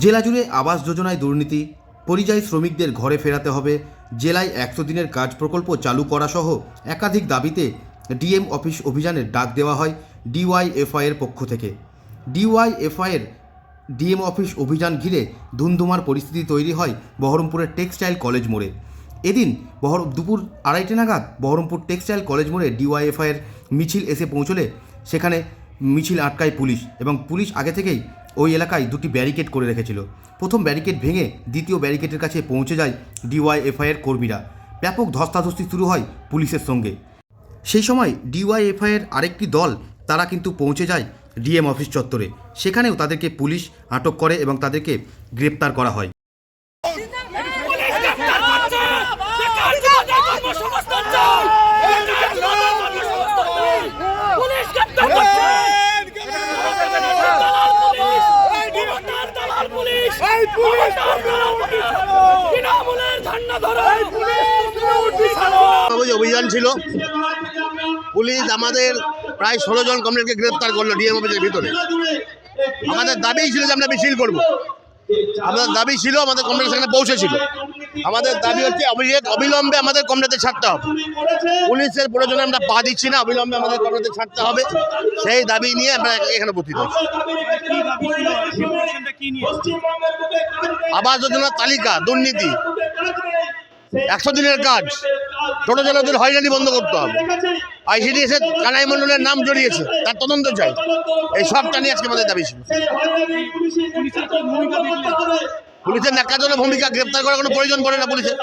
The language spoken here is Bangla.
জেলা জুড়ে আবাস যোজনায় দুর্নীতি, পরিযায়ী শ্রমিকদের ঘরে ফেরাতে হবে, জেলায় একশো দিনের কাজ প্রকল্প চালু করা সহ একাধিক দাবিতে ডিএম অফিস অভিযানের ডাক দেওয়া হয় ডিওয়াইএফআই এর পক্ষ থেকে। ডিওয়াইএফআই এর ডিএম অফিস অভিযান ঘিরে ধুমধুমার পরিস্থিতি তৈরি হয় বহরমপুরের টেক্সটাইল কলেজ মোড়ে। এদিন বহর, দুপুর আড়াইটে নাগাদ বহরমপুর টেক্সটাইল কলেজ মোড়ে ডিওয়াইএফআই এর মিছিল এসে পৌঁছলে সেখানে মিছিল আটকায় পুলিশ এবং পুলিশ আগে থেকেই ওই এলাকায় দুটি ব্যারিকেড করে রেখেছিল। প্রথম ব্যারিকেড ভেঙে দ্বিতীয় ব্যারিকেডের কাছে পৌঁছে যায় ডিওয়াইএফআইয়ের কর্মীরা। ব্যাপক ধস্তাধস্তি শুরু হয় পুলিশের সঙ্গে। সেই সময় ডিওয়াইএফআইয়ের আরেকটি দল, তারা কিন্তু পৌঁছে যায় ডিএম অফিস চত্বরে। সেখানেও তাদেরকে পুলিশ আটক করে এবং তাদেরকে গ্রেপ্তার করা হয় কর্মসংস্থান চাই কর্মসংস্থান চাই পুলিশ গ্রেপ্তার করছে দালাল পুলিশ ক্ষমতার দালাল পুলিশ ক্ষমতার দালাল পুলিশ তৃণমূলের ঝান্ডা ধরে ওই অভিযান ছিল। পুলিশ আমাদের প্রায় ষোলো জন কমরেডকে গ্রেপ্তার করল ডিএম অফিসের ভিতরে। আমাদের দাবি ছিল যে আমরা মিছিল করব। আমাদের দাবি ছিল, আমাদের কমরেড সেখানে পৌঁছেছিল। আমাদের দাবি হচ্ছে অবিলম্বে আমাদের কমরেডে ছাড়তে হবে। পুলিশের প্রয়োজনে আমরা পা দিচ্ছি না, অবিলম্বে আমাদের কমরেডে ছাড়তে হবে। সেই দাবি নিয়ে আমরা এখানে উপস্থিত হচ্ছি আবাস যোজনার তালিকা, দুর্নীতি। একশো দিনের কাজ। ছোট চালকদের হয়রানি বন্ধ করতে হবে। আইসিডি এসে কানাই মণ্ডলের নাম জড়িয়েছে তার তদন্ত চাই। এই সবটা নিয়ে আজকে আমাদের দাবি ছিল। পুলিশের ন্যাকাজনের ভূমিকা গ্রেপ্তার করার কোনো প্রয়োজন পড়ে না পুলিশের।